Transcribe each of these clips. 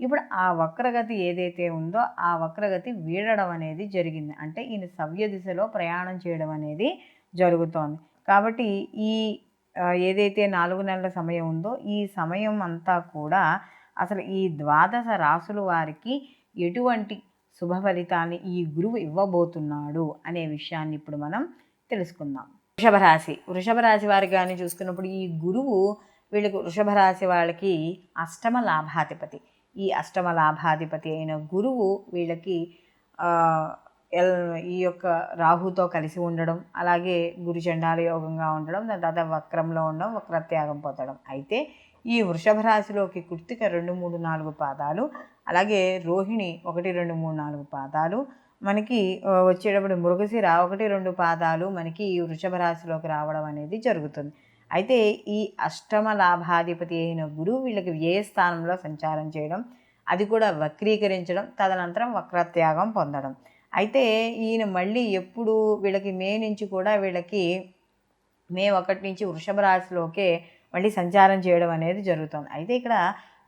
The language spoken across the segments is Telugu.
ఇప్పుడు ఆ వక్రగతి ఏదైతే ఉందో ఆ వక్రగతి వీడడం అనేది జరిగింది. అంటే ఈయన సవ్య దిశలో ప్రయాణం చేయడం అనేది జరుగుతోంది. కాబట్టి ఈ ఏదైతే నాలుగు నెలల సమయం ఉందో ఈ సమయం అంతా కూడా అసలు ఈ ద్వాదశ రాసుల వారికి ఎటువంటి శుభ ఫలితాన్ని ఈ గురువు ఇవ్వబోతున్నాడు అనే విషయాన్ని ఇప్పుడు మనం తెలుసుకుందాం. వృషభ రాశి. వృషభ రాశి వారి కానీ చూసుకున్నప్పుడు ఈ గురువు వీళ్ళకు వృషభ రాశి వాళ్ళకి అష్టమ లాభాధిపతి. ఈ అష్టమ లాభాధిపతి అయిన గురువు వీళ్ళకి ఈ యొక్క రాహుతో కలిసి ఉండడం అలాగే గురు చండాల యోగంగా ఉండడం దాని తర్వాత వక్రంలో ఉండడం వక్రత్యాగం పొందడం. అయితే ఈ వృషభ రాశిలోకి కుర్తిక రెండు మూడు నాలుగు పాదాలు అలాగే రోహిణి ఒకటి రెండు మూడు నాలుగు పాదాలు. మనకి వచ్చేటప్పుడు మృగశిర ఒకటి రెండు పాదాలు మనకి ఈ వృషభ రాశిలోకి రావడం అనేది జరుగుతుంది. అయితే ఈ అష్టమ లాభాధిపతి అయిన గురువు వీళ్ళకి వ్యయ స్థానంలో సంచారం చేయడం అది కూడా వక్రీకరించడం తదనంతరం వక్రత్యాగం పొందడం. అయితే ఈయన మళ్ళీ ఎప్పుడు వీళ్ళకి మే నుంచి కూడా వీళ్ళకి మే ఒకటి నుంచి వృషభ రాశిలోకే మళ్ళీ సంచారం చేయడం అనేది జరుగుతుంది. అయితే ఇక్కడ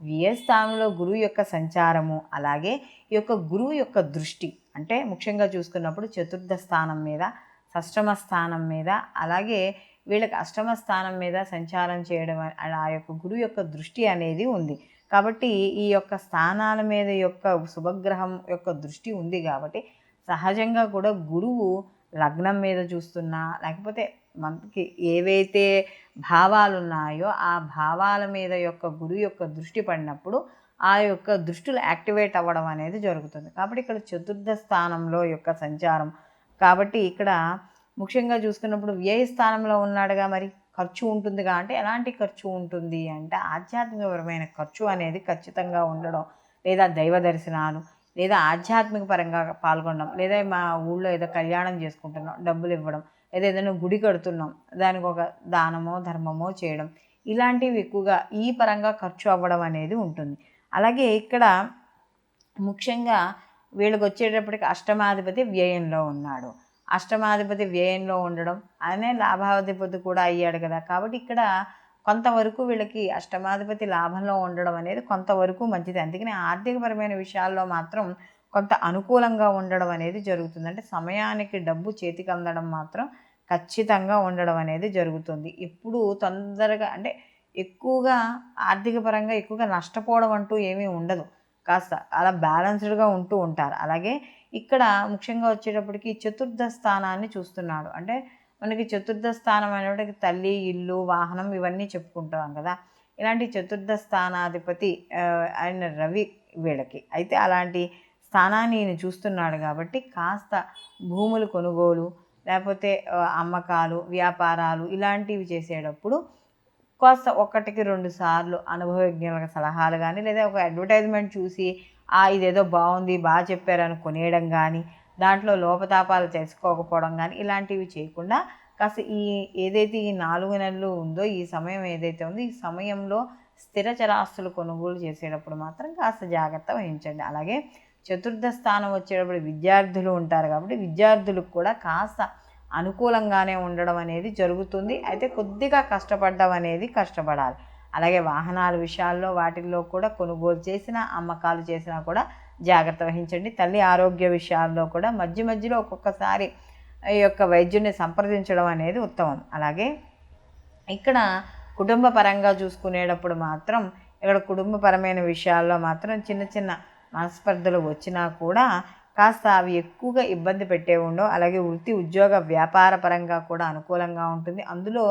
వ్యయస్థానంలో గురువు యొక్క సంచారము అలాగే ఈ యొక్క గురువు యొక్క దృష్టి అంటే ముఖ్యంగా చూసుకున్నప్పుడు చతుర్థ స్థానం మీద షష్టమ స్థానం మీద అలాగే వీళ్ళకి అష్టమ స్థానం మీద సంచారం చేయడం ఆ యొక్క గురువు యొక్క దృష్టి అనేది ఉంది. కాబట్టి ఈ యొక్క స్థానాల మీద యొక్క శుభగ్రహం యొక్క దృష్టి ఉంది కాబట్టి సహజంగా కూడా గురువు లగ్నం మీద చూస్తున్నా లేకపోతే మనకి ఏవైతే భావాలు ఉన్నాయో ఆ భావాల మీద యొక్క గురువు యొక్క దృష్టి పడినప్పుడు ఆ యొక్క దృష్టిలు యాక్టివేట్ అవ్వడం అనేది జరుగుతుంది. కాబట్టి ఇక్కడ చతుర్థ స్థానంలో యొక్క సంచారం. కాబట్టి ఇక్కడ ముఖ్యంగా చూసుకున్నప్పుడు వ్యయ స్థానంలో ఉన్నాడుగా మరి? ఖర్చు ఉంటుందిగా? అంటే ఎలాంటి ఖర్చు ఉంటుంది అంటే ఆధ్యాత్మికపరమైన ఖర్చు అనేది ఖచ్చితంగా ఉండడం. లేదా దైవ దర్శనాలు లేదా ఆధ్యాత్మిక పరంగా పాల్గొనడం లేదా మా ఊళ్ళో ఏదో కళ్యాణం చేసుకుంటున్నాం డబ్బులు ఇవ్వడం లేదా ఏదైనా గుడి కడుతున్నాం దానికి ఒక దానమో ధర్మమో చేయడం. ఇలాంటివి ఎక్కువగా ఈ పరంగా ఖర్చు అవ్వడం అనేది ఉంటుంది. అలాగే ఇక్కడ ముఖ్యంగా వీళ్ళకి వచ్చేటప్పటికి అష్టమాధిపతి వ్యయంలో ఉన్నాడు. అష్టమాధిపతి వ్యయంలో ఉండడం అనే లాభాధిపతి కూడా అయ్యాడు కదా. కాబట్టి ఇక్కడ కొంతవరకు వీళ్ళకి అష్టమాధిపతి లాభంలో ఉండడం అనేది కొంతవరకు మంచిది. అందుకని ఆర్థికపరమైన విషయాల్లో మాత్రం కొంత అనుకూలంగా ఉండడం అనేది జరుగుతుంది. అంటే సమయానికి డబ్బు చేతికి అందడం మాత్రం ఖచ్చితంగా ఉండడం అనేది జరుగుతుంది. ఇప్పుడు తొందరగా అంటే ఎక్కువగా ఆర్థిక పరంగా ఎక్కువగా నష్టపోవడం అంటూ ఏమీ ఉండదు. కాస్త అలా బ్యాలెన్స్డ్గా ఉంటూ ఉంటారు. అలాగే ఇక్కడ ముఖ్యంగా వచ్చేటప్పటికి చతుర్థ స్థానాన్ని చూస్తున్నాడు. అంటే మనకి చతుర్థ స్థానం అనేటికి తల్లి ఇల్లు వాహనం ఇవన్నీ చెప్పుకుంటాం కదా. ఇలాంటి చతుర్థ స్థానాధిపతి ఆయన రవి వీళ్ళకి. అయితే అలాంటి స్థానాన్ని ఈయన చూస్తున్నాడు కాబట్టి కాస్త భూములు కొనుగోలు లేకపోతే అమ్మకాలు వ్యాపారాలు ఇలాంటివి చేసేటప్పుడు కాస్త ఒకటికి రెండు సార్లు అనుభవజ్ఞుల సలహాలు కానీ లేదా ఒక అడ్వర్టైజ్మెంట్ చూసి ఆ ఇదేదో బాగుంది బాగా చెప్పారని కొనేయడం కానీ దాంట్లో లోపతాపాలు తెలుసుకోకపోవడం కానీ ఇలాంటివి చేయకుండా కాస్త ఈ ఏదైతే ఈ నాలుగు నెలలు ఉందో ఈ సమయం ఏదైతే ఉందో ఈ సమయంలో స్థిర చరాస్తులు కొనుగోలు చేసేటప్పుడు మాత్రం కాస్త జాగ్రత్త వహించండి. అలాగే చతుర్థ స్థానం వచ్చేటప్పుడు విద్యార్థులు ఉంటారు కాబట్టి విద్యార్థులకు కూడా కాస్త అనుకూలంగానే ఉండడం అనేది జరుగుతుంది. అయితే కొద్దిగా కష్టపడడం అనేది కష్టపడాలి. అలాగే వాహనాల విషయాల్లో వాటిల్లో కూడా కొనుగోలు చేసిన అమ్మకాలు చేసినా కూడా జాగ్రత్త వహించండి. తల్లి ఆరోగ్య విషయాల్లో కూడా మధ్య మధ్యలో ఒక్కొక్కసారి ఈ యొక్క వైద్యుని సంప్రదించడం అనేది ఉత్తమం. అలాగే ఇక్కడ కుటుంబ పరంగా చూసుకునేటప్పుడు మాత్రం ఇక్కడ కుటుంబపరమైన విషయాల్లో మాత్రం చిన్న చిన్న మనస్పర్ధలు వచ్చినా కూడా కాస్త అవి ఎక్కువగా ఇబ్బంది పెట్టే ఉండవు. అలాగే వృత్తి ఉద్యోగ వ్యాపార పరంగా కూడా అనుకూలంగా ఉంటుంది. అందులో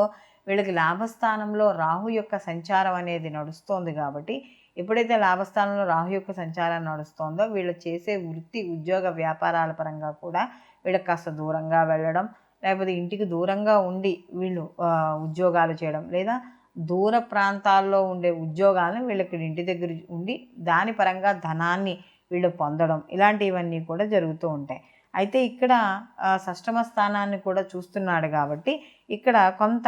వీళ్ళకి లాభస్థానంలో రాహు యొక్క సంచారం అనేది నడుస్తోంది కాబట్టి ఎప్పుడైతే లాభస్థానంలో రాహు యొక్క సంచారం నడుస్తోందో వీళ్ళు చేసే వృత్తి ఉద్యోగ వ్యాపారాల పరంగా కూడా వీళ్ళకి కాస్త దూరంగా వెళ్ళడం లేకపోతే ఇంటికి దూరంగా ఉండి వీళ్ళు ఉద్యోగాలు చేయడం లేదా దూర ప్రాంతాల్లో ఉండే ఉద్యోగాలను వీళ్ళకి ఇంటి దగ్గర ఉండి దాని పరంగా ధనాన్ని వీళ్ళు పొందడం ఇలాంటివన్నీ కూడా జరుగుతూ ఉంటాయి. అయితే ఇక్కడ సష్టమ స్థానాన్ని కూడా చూస్తున్నాడు కాబట్టి ఇక్కడ కొంత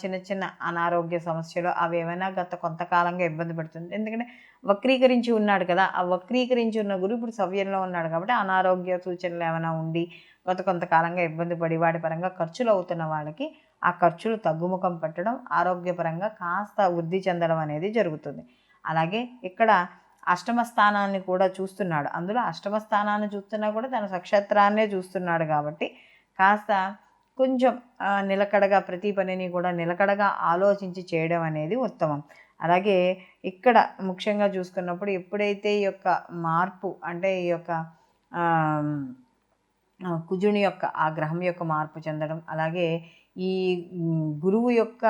చిన్న చిన్న అనారోగ్య సమస్యలు అవి ఏమైనా గత కొంతకాలంగా ఇబ్బంది పెడుతుంది. ఎందుకంటే వక్రీకరించి ఉన్నాడు కదా ఆ వక్రీకరించి ఉన్న గురు ఇప్పుడు సవ్యంలో ఉన్నాడు కాబట్టి అనారోగ్య సూచనలు ఏమైనా ఉండి గత కొంతకాలంగా ఇబ్బంది పడి వాటి పరంగా ఖర్చులు అవుతున్న వాళ్ళకి ఆ ఖర్చులు తగ్గుముఖం పెట్టడం ఆరోగ్యపరంగా కాస్త వృద్ధి చెందడం అనేది జరుగుతుంది. అలాగే ఇక్కడ అష్టమ స్థానాన్ని కూడా చూస్తున్నాడు. అందులో అష్టమ స్థానాన్ని చూస్తున్నా కూడా తన నక్షత్రాన్నే చూస్తున్నాడు కాబట్టి కాస్త కొంచెం నిలకడగా ప్రతి పనిని కూడా నిలకడగా ఆలోచించి చేయడం అనేది ఉత్తమం. అలాగే ఇక్కడ ముఖ్యంగా చూసుకున్నప్పుడు ఎప్పుడైతే ఈ యొక్క మార్పు అంటే ఈ యొక్క కుజుని యొక్క ఆ గ్రహం యొక్క మార్పు చెందడం అలాగే ఈ గురువు యొక్క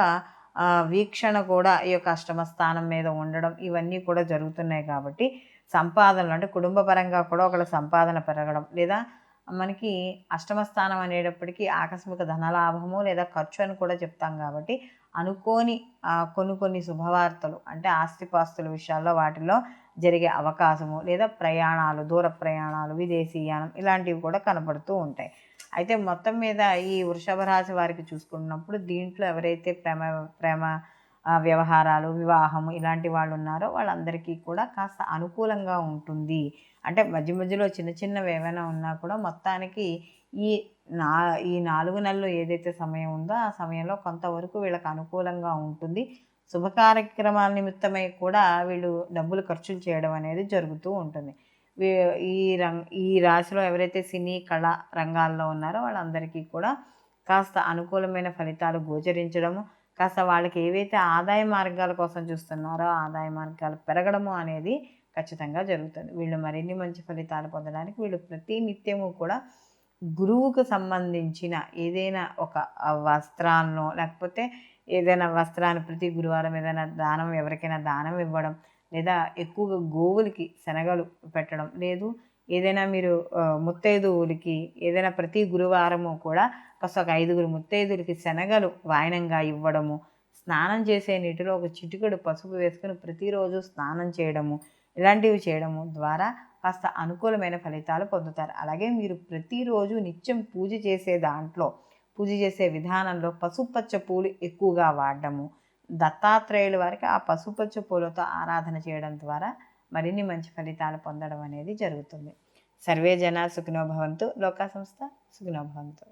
వీక్షణ కూడా ఈ యొక్క అష్టమ స్థానం మీద ఉండడం ఇవన్నీ కూడా జరుగుతున్నాయి కాబట్టి సంపాదనలు అంటే కుటుంబ పరంగా కూడా ఒకళ్ళ సంపాదన పెరగడం లేదా మనకి అష్టమ స్థానం అనేటప్పటికీ ఆకస్మిక ధనలాభము లేదా ఖర్చు అని కూడా చెప్తాం కాబట్టి అనుకోని కొన్ని కొన్ని శుభవార్తలు అంటే ఆస్తిపాస్తుల విషయాల్లో వాటిలో జరిగే అవకాశము లేదా ప్రయాణాలు దూర ప్రయాణాలు విదేశీయానం ఇలాంటివి కూడా కనపడుతూ ఉంటాయి. అయితే మొత్తం మీద ఈ వృషభ రాశి వారికి చూసుకున్నప్పుడు దీంట్లో ఎవరైతే ప్రేమ ప్రేమ వ్యవహారాలు వివాహము ఇలాంటి వాళ్ళు ఉన్నారో వాళ్ళందరికీ కూడా కాస్త అనుకూలంగా ఉంటుంది. అంటే మధ్య మధ్యలో చిన్న చిన్నవి ఏమైనా ఉన్నా కూడా మొత్తానికి ఈ నా ఈ నాలుగు నెలలు ఏదైతే సమయం ఉందో ఆ సమయంలో కొంతవరకు వీళ్ళకి అనుకూలంగా ఉంటుంది. శుభ కార్యక్రమాల నిమిత్తమై కూడా వీళ్ళు డబ్బులు ఖర్చులు చేయడం అనేది జరుగుతూ ఉంటుంది. ఈ రంగ ఈ రాశిలో ఎవరైతే సినీ కళ రంగాల్లో ఉన్నారో వాళ్ళందరికీ కూడా కాస్త అనుకూలమైన ఫలితాలు గోచరించడము కాస్త వాళ్ళకి ఏవైతే ఆదాయ మార్గాల కోసం చూస్తున్నారో ఆదాయ మార్గాలు పెరగడము అనేది ఖచ్చితంగా జరుగుతుంది. వీళ్ళు మరిన్ని మంచి ఫలితాలు పొందడానికి వీళ్ళు ప్రతి నిత్యము కూడా గురువుకు సంబంధించిన ఏదైనా ఒక వస్త్రాలను లేకపోతే ఏదైనా వస్త్రాన్ని ప్రతి గురువారం ఏదైనా దానం ఎవరికైనా దానం ఇవ్వడం లేదా ఎక్కువగా గోవులకి శనగలు పెట్టడం లేదు. ఏదైనా మీరు ముత్తైదువులకి ఏదైనా ప్రతి గురువారము కూడా కాస్త ఒక ఐదుగురు ముత్తైదువులకి శనగలు వాయనంగా ఇవ్వడము స్నానం చేసే నీటిలో ఒక చిటికడు పసుపు వేసుకుని ప్రతిరోజు స్నానం చేయడము ఇలాంటివి చేయడము ద్వారా కాస్త అనుకూలమైన ఫలితాలు పొందుతారు. అలాగే మీరు ప్రతిరోజు నిత్యం పూజ చేసే దాంట్లో పూజ చేసే విధానంలో పసుపచ్చ పూలు ఎక్కువగా వాడడము దత్తాత్రేయుల వారికి ఆ పసుపచ్చ పూలతో ఆరాధన చేయడం ద్వారా మరిన్ని మంచి ఫలితాలు పొందడం అనేది జరుగుతుంది. సర్వే జన సుఖినోభవంతు లోకా సంస్థ సుఖినోభవంతు